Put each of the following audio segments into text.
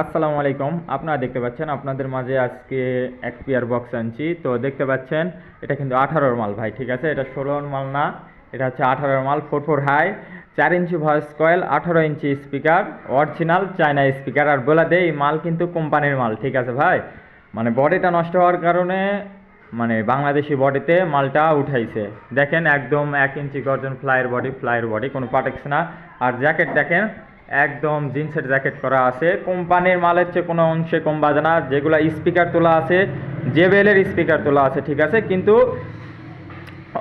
আসসালামু আলাইকুম। আপনারা দেখতে পাচ্ছেন, আপনাদের মাঝে আজকে এক পেয়ার বক্স আনছি। তো দেখতে পাচ্ছেন, এটা কিন্তু আঠারোর মাল ভাই, ঠিক আছে? এটা ষোলোর মাল না, এটা হচ্ছে আঠারোর মাল, ফোর ফোর হাই, চার ইঞ্চি ভয়েস কয়েল আঠারো inch speaker original China speaker আর বলে দেই মাল কিন্তু কোম্পানির মাল, ঠিক আছে ভাই? মানে বডিটা নষ্ট হওয়ার কারণে মানে বাংলাদেশি বডিতে মালটা উঠাইছে। দেখেন, একদম এক ইঞ্চি গর্জন, ফ্লাইয়ের বডি ফ্লাইয়ের বডি, কোনো পাটেক্স না। আর জ্যাকেট দেখেন একদম জিন্সের জ্যাকেট করা আছে। কোম্পানির মালের চেয়ে কোনো অংশে কম বাজে না। যেগুলো স্পিকার তোলা আছে, জেবেলের স্পিকার তোলা আছে, ঠিক আছে? কিন্তু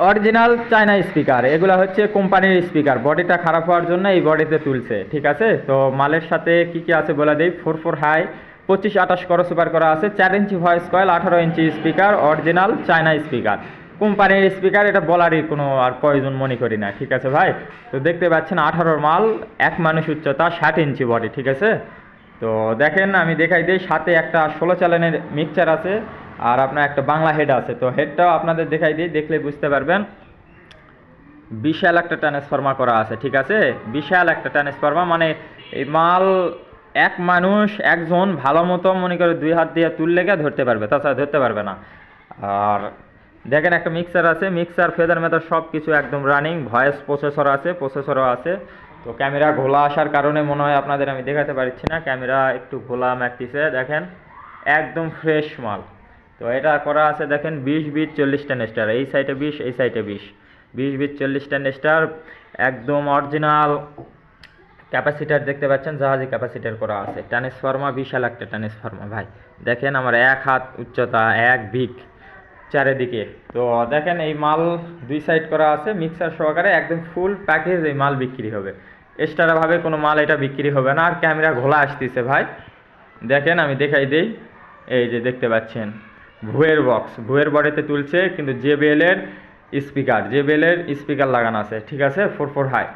অরিজিনাল চায়না স্পিকার, এগুলো হচ্ছে কোম্পানির স্পিকার। বডিটা খারাপ হওয়ার জন্য এই বডিতে তুলছে, ঠিক আছে? তো মালের সাথে কি কি আছে বলে দিই? ফোর ফোর হাই, পঁচিশ আঠাশ করো সুপার করা আছে, চার ইঞ্চি ভয়েস কয়েল, আঠারো inch speaker, original China speaker. কোম্পানির স্পিকার এটা বলারই কোনো আর প্রয়োজন মনে করি না, ঠিক আছে ভাই? তো দেখতে পাচ্ছেন আঠারোর মাল, এক মানুষ উচ্চতা ষাট ইঞ্চি বডি ঠিক আছে? তো দেখেন, আমি দেখাই দিই, সাথে একটা ষোলো চালানের মিক্সচার আছে, আর আপনার একটা বাংলা হেড আছে। তো হেডটাও আপনাদের দেখাই দিই, দেখলে বুঝতে পারবেন। বিশাল একটা ট্রান্সফর্মার করা আছে, ঠিক আছে? বিশাল একটা ট্রান্সফর্মার মানে এই মাল এক মানুষ, একজন ভালো মতো মনে করে দুই হাত দিয়ে তুললে গিয়ে ধরতে পারবে? তাছাড়া ধরতে পারবে না। আর দেখেন একটা মিক্সার আছে মিক্সার ফেদার মেদার সব কিছু একদম রানিং ভয়েস প্রসেসর আছে প্রসেসরও আছে। তো ক্যামেরা ঘোলা আসার কারণে মনে হয় আপনাদের আমি দেখাতে পারছি না ক্যামেরা একটু ঘোলা ম্যাকটিসে দেখেন, একদম ফ্রেশ মাল। তো এটা করা আছে, দেখেন, বিশ বিশ চল্লিশ টেন স্টার এই সাইডে বিশ, এই সাইডে বিশ। বিশ বিশ চল্লিশ টেন স্টার একদম অরিজিনাল ক্যাপাসিটার দেখতে পাচ্ছেন, জাহাজি ক্যাপাসিটার করা আছে। ট্রান্সফর্মার বিশাল একটা ট্রান্সফর্মার ভাই। দেখেন আমার এক হাত উচ্চতা, এক ভিক। চারিদিকে। তো দেখেন এই মাল দুই সাইড করা আছে মিক্সার সহকারে একদম ফুল প্যাকেজ এই মাল বিক্রি হবে। এক্সট্রাভাবে কোনো মাল এটা বিক্রি হবে না, আর ক্যামেরা ঘোলা আসতেছে ভাই। দেখেন আমি দেখাই দিই, এই যে দেখতে পাচ্ছেন। ভুয়ের বক্স ভুয়ের বডিতে তুলছে, কিন্তু জেবিএলের স্পিকার জেবিএলের স্পিকার লাগানো আছে, ঠিক আছে? ফোর ফোর হাই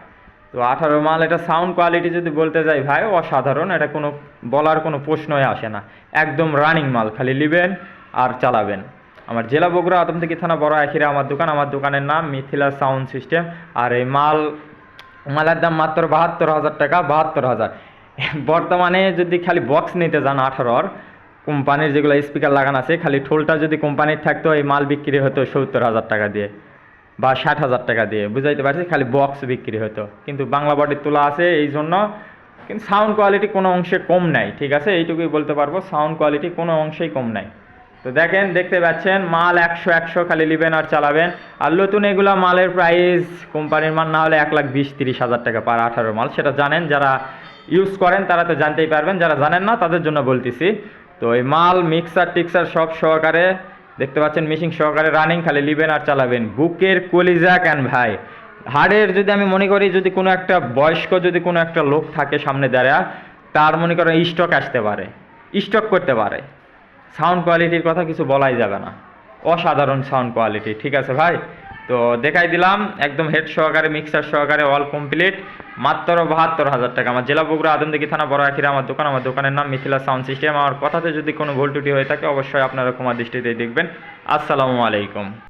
তো আঠারো মাল, এটা সাউন্ড কোয়ালিটি যদি বলতে যাই ভাই, অসাধারণ। এটা কোনো বলার কোনো প্রশ্নই আসে না। একদম রানিং মাল, খালি নেবেন আর চালাবেন। আমার জেলা বগুড়া আদমদিঘি থানা বড় আখিরে আমার দোকান। আমার দোকানের নাম মিথিলা সাউন্ড সিস্টেম। আর এই মাল, মালের দাম মাত্র বাহাত্তর হাজার টাকা, বাহাত্তর হাজার। বর্তমানে যদি খালি বক্স নিতে যান আঠারোর, কোম্পানির যেগুলো স্পিকার লাগানো আছে, খালি ঠোলটা যদি কোম্পানির থাকতো, এই মাল বিক্রি হতো সত্তর হাজার টাকা দিয়ে বা ষাট হাজার টাকা দিয়ে। বুঝাইতে পারছি, খালি বক্স বিক্রি হতো। কিন্তু বাংলা বডির তোলা আছে এই জন্য, কিন্তু সাউন্ড কোয়ালিটি কোনো অংশে কম নাই, ঠিক আছে? এইটুকুই বলতে পারব সাউন্ড কোয়ালিটি কোনো অংশেই কম নাই। তো দেখেন, দেখতে পাচ্ছেন, মাল একশো একশো খালি নেবেন আর চালাবেন। আর নতুন এগুলো মালের প্রাইস কোম্পানির মাল না হলে এক লাখ বিশ, তিরিশ হাজার টাকা পার আঠারো মাল। সেটা জানেন, যারা ইউজ করেন তারা তো জানতেই পারবেন, যারা জানেন না তাদের জন্য বলতেছি। তো এই মাল মিক্সার টিক্সার সব সহকারে, দেখতে পাচ্ছেন মিশিং সহকারে রানিং খালি নেবেন আর চালাবেন। বুকের কলিজা ক্যান ভাই? হাড়ের যদি আমি মনে করি, যদি কোনো একটা বয়স্ক, যদি কোনো একটা লোক থাকে সামনে দাঁড়া তার মনে করেন স্টক আসতে পারে স্টক করতে পারে। সাউন্ড কোয়ালিটির কথা কিছু বলাই যাবে না। অসাধারণ সাউন্ড কোয়ালিটি ঠিক আছে ভাই? তো দেখাই দিলাম, একদম হেড সহকারে মিক্সার সহকারে অল কমপ্লিট মাত্র বাহাত্তর হাজার টাকা। আমার জেলা বগুড়া আদমদিঘি থানা, বড় আখিরা, আমার দোকান। আমার দোকানের নাম মিথিলা সাউন্ড সিস্টেম আমার কথাতে যদি কোনো ভুল টুটি হয়ে থাকে, অবশ্যই আপনারা ক্ষমা দৃষ্টিতে দেখবেন। আসসালামু আলাইকুম।